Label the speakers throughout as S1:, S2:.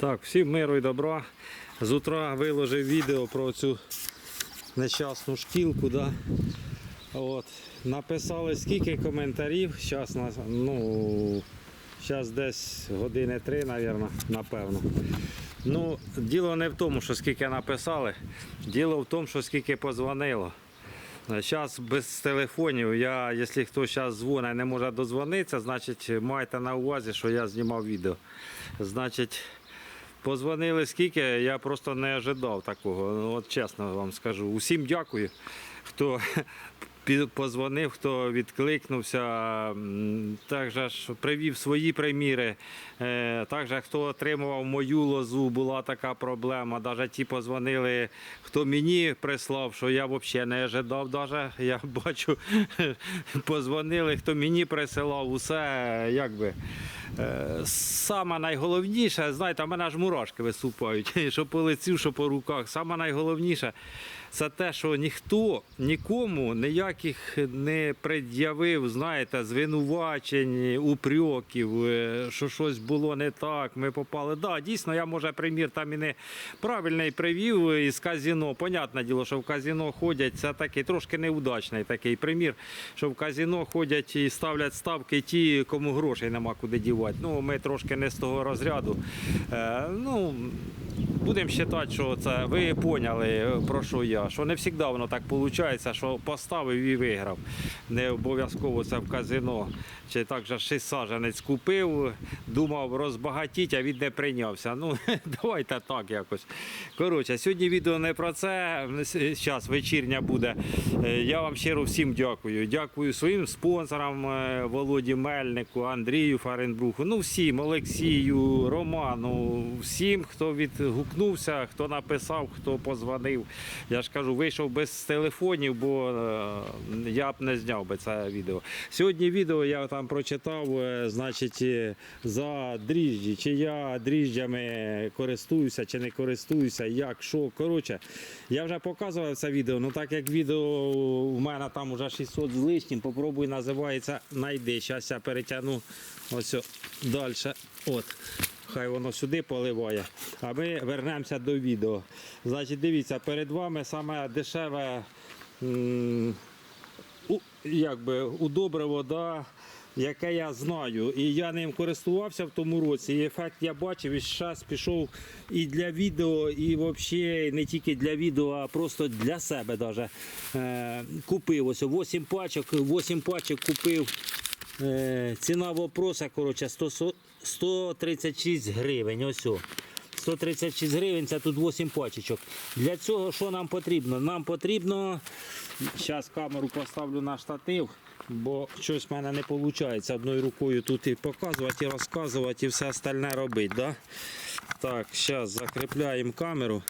S1: Так, всім миру і добра. З утра виложив відео про цю нещасну шкілку. Да? От. Написали скільки коментарів. Зараз, ну, зараз десь години три, мабуть, напевно. Ну, діло не в тому, що скільки написали, діло в тому, що скільки позвонило. Зараз без телефонів. Я, якщо хто зараз дзвонить, не може дозвонитися, значить майте на увазі, що я знімав відео. Значить, позвонили скільки, я просто не ожидав такого. Ну, От чесно вам скажу. Усім дякую, хто позвонив, хто відкликнувся. Також ж привів свої приміри. Е, Також хто отримував мою лозу, була така проблема. Навіть ті позвонили, хто мені прислав, що я взагалі не ожидав. Даже. Я бачу, позвонили, хто мені присилав, усе якби. Е, Саме найголовніше, знаєте, в мене аж мурашки виступають, що по лицю, що по руках. Саме найголовніше це те, що ніхто нікому ніяких не пред'явив, знаєте, звинувачень, упреків, е, що щось було не так, ми попали. Да, дійсно, я може примір там і не правильний привів із казіно. Понятне діло, що в казіно ходять, це такий трошки неудачний такий примір, що в казіно ходять і ставлять ставки ті, кому грошей нема куди дівати. Ну, ми трошки не з того розряду. Е, ну, Будемо вважати, що це ви поняли, про що я. Що не завжди воно так виходить, що поставив і виграв. Не обов'язково це в казино. Чи так же шість саженець купив, думав розбагатіть, а він не прийнявся. Ну, давайте так якось. Коротше, сьогодні відео не про це. Зараз вечірня буде. Е, Я вам щиро всім дякую. Дякую своїм спонсорам е, Володі Мельнику, Андрію Фаренбруху, ну всім, Олексію, Роману, всім, хто відгукнувся, хто написав, хто позвонив. Я ж кажу, вийшов без телефонів, бо е, я б не зняв би це відео. Сьогодні відео я там прочитав, е, значить, е, за дріжджі, чи я дріжджами користуюся, чи не користуюся, як, що. Коротше, я вже показував це відео, ну так як відео у мене там вже 600 з лишнім, попробуй називається Найди. Зараз я перетягну ось далі. От. Хай воно сюди поливає. А ми вернемося до відео. Значить, дивіться, перед вами саме дешеве якби, удобриво, да, яке я знаю. І я ним користувався в тому році. І ефект я бачив, і зараз пішов і для відео, і взагалі не тільки для відео, а просто для себе даже. Е, купив ось 8 пачок, 8 пачок купив. Е, ціна вопроса, коротше, 100, 136 гривень. Ось. о. 136 гривень, це тут 8 пачечок. Для цього що нам потрібно? Нам потрібно. Зараз камеру поставлю на штатив, бо щось в мене не виходить одною рукою тут і показувати, і розказувати, і все остальне робити. Да? Так, зараз закріпляємо камеру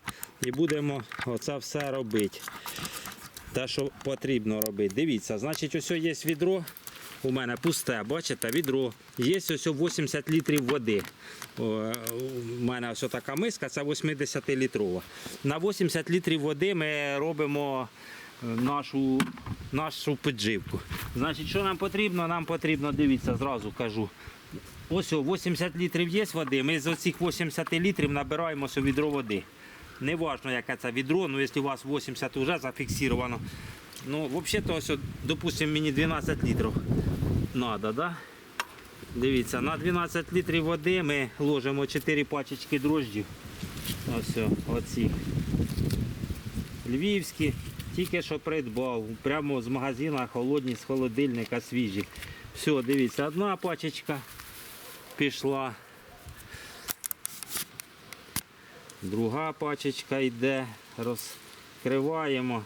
S1: і будемо оце все робити. Те, що потрібно робити. Дивіться, значить, ось є відро. У мене пусте, бачите, відро. Є ось 80 літрів води. У мене ось така миска, це 80-літрова. На 80 літрів води ми робимо е, нашу, нашу підживку. Значить, що нам потрібно? Нам потрібно, дивіться, зразу кажу. Ось 80 літрів є води. Ми з оцих 80 літрів набираємо відро води. Не важно, яке це відро, ну якщо у вас 80 вже зафіксировано. Ну, взагалі-то, ось, допустимо, мені 12 літрів треба, да? Дивіться, на 12 літрів води ми ложимо 4 пачечки дрожджів. Ось оці. Львівські, тільки що придбав. Прямо з магазину холодні, з холодильника свіжі. Все, дивіться, одна пачечка пішла. Друга пачечка йде, розкриваємо.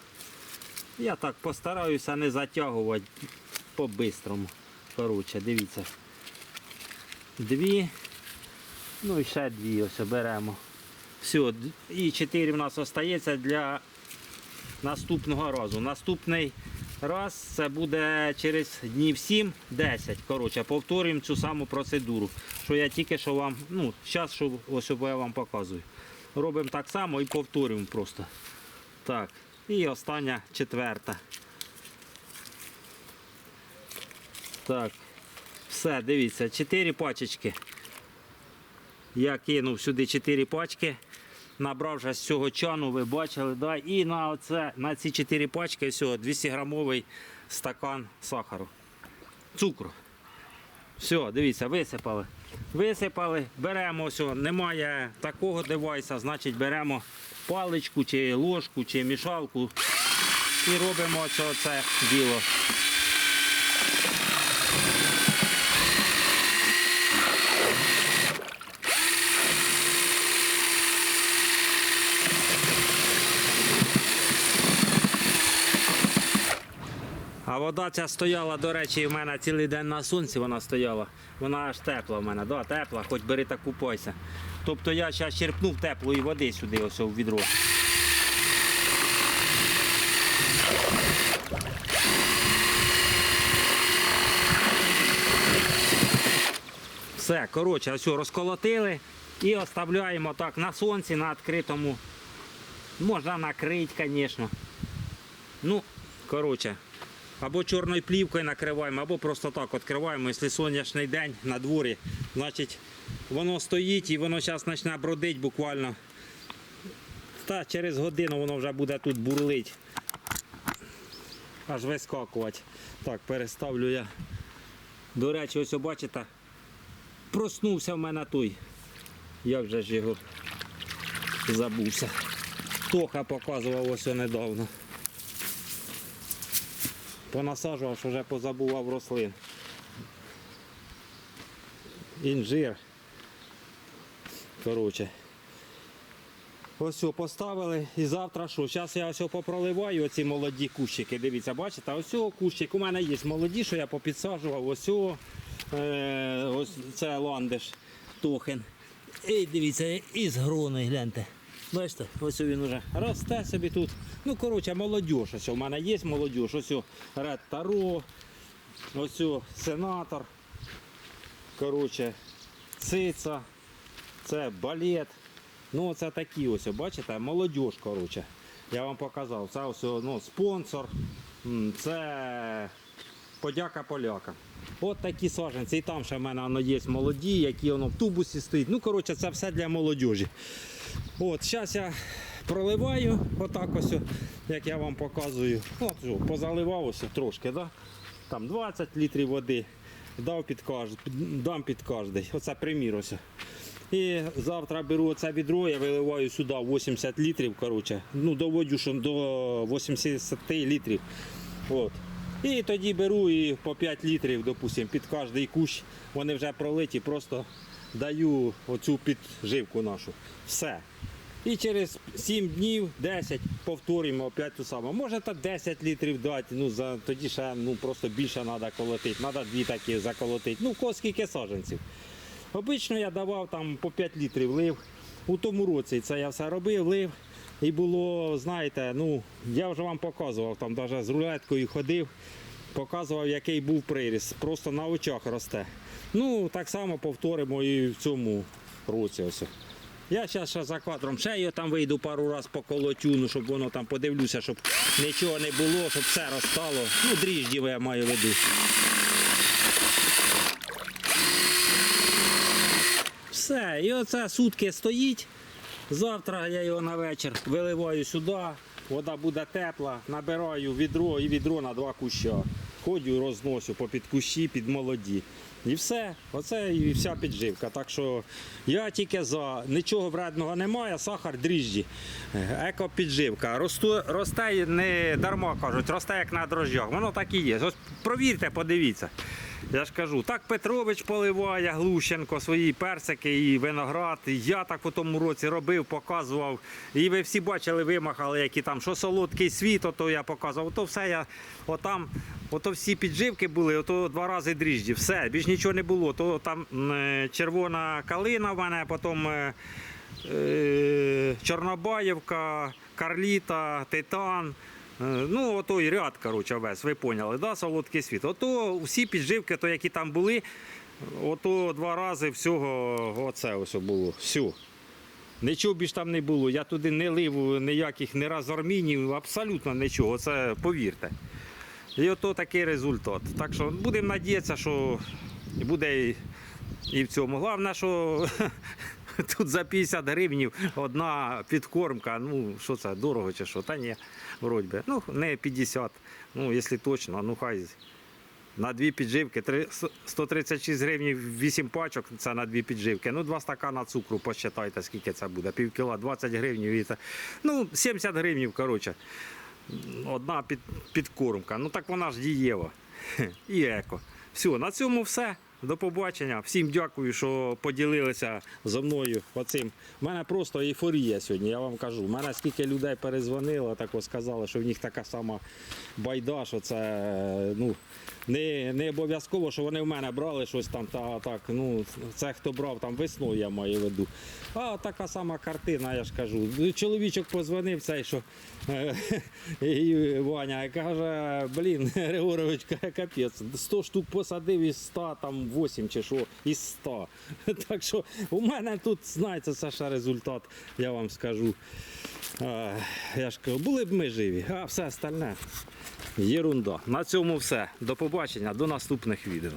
S1: Я так постараюся не затягувати по-бистрому. Коротше, дивіться. Дві. Ну і ще дві ось беремо. Все, і чотири в нас залишається для наступного разу. Наступний раз це буде через днів 7-10. Коротше, повторюємо цю саму процедуру, що я тільки що вам, ну, зараз що, ось я вам показую. Робимо так само і повторюємо просто. Так. І остання четверта. Так. Все, дивіться, 4 пачечки. Я кинув сюди 4 пачки. Набрав вже з цього чану, ви бачили, да? і на, оце, на ці 4 пачки всього 200 грамовий стакан сахару. Цукру. Все, дивіться, висипали. Висипали, беремо все, немає такого девайса, значить беремо паличку чи ложку чи мішалку і робимо це діло. А вода ця стояла, до речі, в мене цілий день на сонці вона стояла. Вона аж тепла в мене, да, тепла, хоч бери та купайся. Тобто я зараз черпнув теплої води сюди, ось в відро. Все, коротше, ось розколотили і оставляємо так на сонці, на відкритому. Можна накрити, звісно. Ну, коротше, або чорною плівкою накриваємо, або просто так відкриваємо. Якщо сонячний день на дворі, значить воно стоїть і воно зараз почне бродити буквально. Та через годину воно вже буде тут бурлить. Аж вискакувати. Так, переставлю я. До речі, ось бачите, проснувся в мене той. Я вже ж його забувся. Тоха показував ось недавно понасаджував, що вже позабував рослин. Інжир. Коротше. Ось поставили і завтра що? Зараз я ось попроливаю оці молоді кущики. Дивіться, бачите, ось цього кущик. У мене є молоді, що я попідсаджував. Ось, е, ось це ландиш Тохен. І дивіться, із грони, гляньте. Бачите, ось він уже росте собі тут. Ну, коротше, молодіж. Ось у мене є молодіж. Ось Ред Таро, ось сенатор. Коротше, цица, це балет. Ну, це такі ось, бачите, молодіж, коротше. Я вам показав. Це ось ну, спонсор. Це подяка полякам. От такі саджанці. І там ще в мене воно є молоді, які воно в тубусі стоїть. Ну, коротше, це все для молодіжі. От, зараз я проливаю, отак ось, як я вам показую. От, позаливав ось трошки, да? там 20 літрів води, дав під кожд, дам під кожний. Оце примір ось. І завтра беру оце відро, я виливаю сюди 80 літрів, коротше, ну, доводжу що до 80 літрів. От. І тоді беру і по 5 літрів, допустим, під кожний кущ. Вони вже пролиті, просто даю оцю підживку нашу. Все. І через 7 днів, 10 повторюємо опять ту саму. Може та 10 літрів дати, ну за тоді ще ну, просто більше треба колотити. Треба дві такі заколотити. Ну, ко скільки саджанців. Обично я давав там по 5 літрів лив. У тому році це я все робив, лив. І було, знаєте, ну, я вже вам показував, там навіть з рулеткою ходив, показував, який був приріст. Просто на очах росте. Ну, так само повторимо і в цьому році. Ось. Я зараз ще за кадром ще його там вийду пару раз поколотю, ну, щоб воно там подивлюся, щоб нічого не було, щоб все розстало. Ну, дріжджів я маю в виду. Все, і оце сутки стоїть. Завтра я його на вечір виливаю сюди, вода буде тепла, набираю відро і відро на два куща. Ходю, розносю по під кущі, під молоді. І все, оце і вся підживка. Так що я тільки за нічого вредного немає, сахар дріжджі. Еко-підживка. Росту, росте не дарма кажуть, росте як на дрожжах. Воно так і є. Ось провірте, подивіться. Я ж кажу, так Петрович поливає, Глущенко свої персики і виноград. Я так у тому році робив, показував. І ви всі бачили, вимахали, які там, що солодкий світ, ото я показував. Ото все я отам, ото всі підживки були, ото два рази дріжджі. Все, більш нічого не було. То там е, червона калина в мене, потім. е, е, Чорнобаївка, Карліта, Титан. Е, Ну, ото і ряд, коротше, весь, ви поняли, да, солодкий світ. Ото всі підживки, то, які там були, ото два рази всього оце ось було. Всю. Нічого більш там не було. Я туди не лив ніяких не разормінів, абсолютно нічого, це повірте. І ото такий результат. Так що будемо надіятися, що буде і в цьому. Головне, що Тут за 50 гривнів одна підкормка. Ну, що це, дорого чи що? Та ні, вроді би. Ну, не 50. Ну, якщо точно, ну хай. На дві підживки 136 гривень 8 пачок, це на дві підживки. Ну, два стакана цукру, посчитайте, скільки це буде. Пів кіла, 20 гривень. Ну, 70 гривень, коротше. Одна під, підкормка. Ну так вона ж дієва. І еко. Все, на цьому все. До побачення. Всім дякую, що поділилися зі мною оцим. У мене просто ейфорія сьогодні, я вам кажу. У мене скільки людей перезвонило, так сказали, що в них така сама байда, що це ну, не, не обов'язково, що вони в мене брали щось там. Та, так, ну, це хто брав там весною, я маю в виду. А така сама картина, я ж кажу. Чоловічок позвонив цей, що е, і Ваня каже, блін, Григорович, капець, 100 штук посадив із 100, там 8 чи що, із 100. Так що у мене тут, знається Саша результат, я вам скажу. Я ж кажу, були б ми живі, а все остальне. Єрунда. На цьому все. До побачення, до наступних відео.